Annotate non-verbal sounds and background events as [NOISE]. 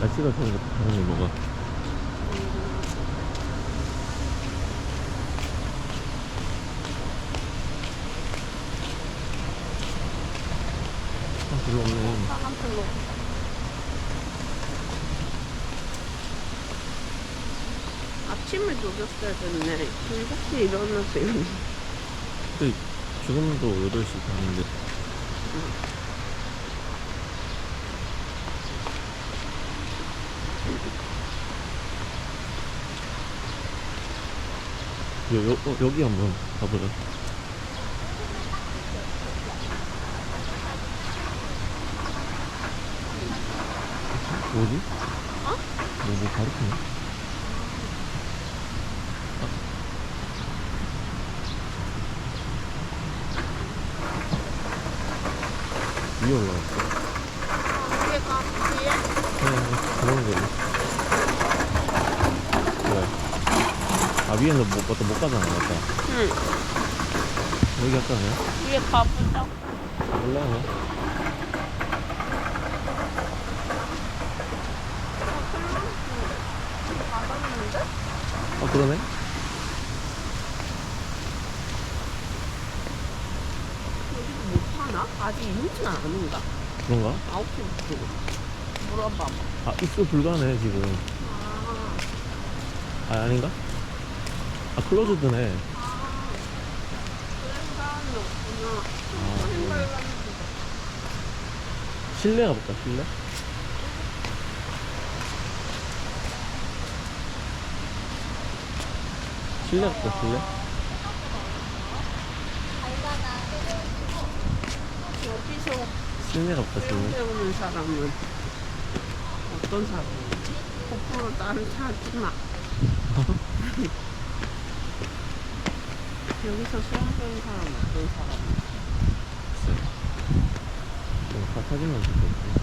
날씨가 좋은 것 다른 뭐가 아 별로 없네. 아침을 녹였어야 됐네. 7시에 일어났어요. 근데 지금도 8시 반인데 여, 여, 어, 여기 한번 가보자 뭐지? 어? 뭐, 뭐 가르치네? 위에 올라갔어 위에 가, 위에? 네, 그런 거지. 그래. 아, 위에는 못, 맞다, 못 가잖아, 맞다. 응. 여기 할까, 그냥? 위에 가보자. 올라가. 아, 그러네? 여기도 못 파나? 아직 이렇진 않은가? 그런가? 아홉 시 물어봐봐. 아, 입수 불가네, 지금. 아, 아, 아닌가? 아, 클로즈드네. 아, 실내 가볼까, 실내? 실내 갈까, 실내? 여기서 실내 가볼까, 실내? 배우는 사람은 어떤 사람이지? 거꾸로 다른 차 하지 마. [LAUGHS] 여기서 수영 배우는 사람은 어떤 사람이야? 좀 사- 사진만 찍고.